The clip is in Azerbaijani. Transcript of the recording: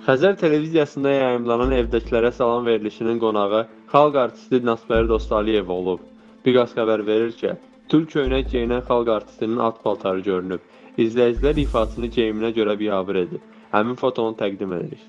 Xəzər televiziyasında yayımlanan Evdəkilərə salam verilişinin qonağı xalq artisti Nasbəri Dostaliyev olub. Biqas xəbər verir ki, Türk köynək geyinən xalq artistinin alt paltarı görünüb. İzləyicilər ifasını geyiminə görə biabır edib. Həmin fotonu təqdim edirik.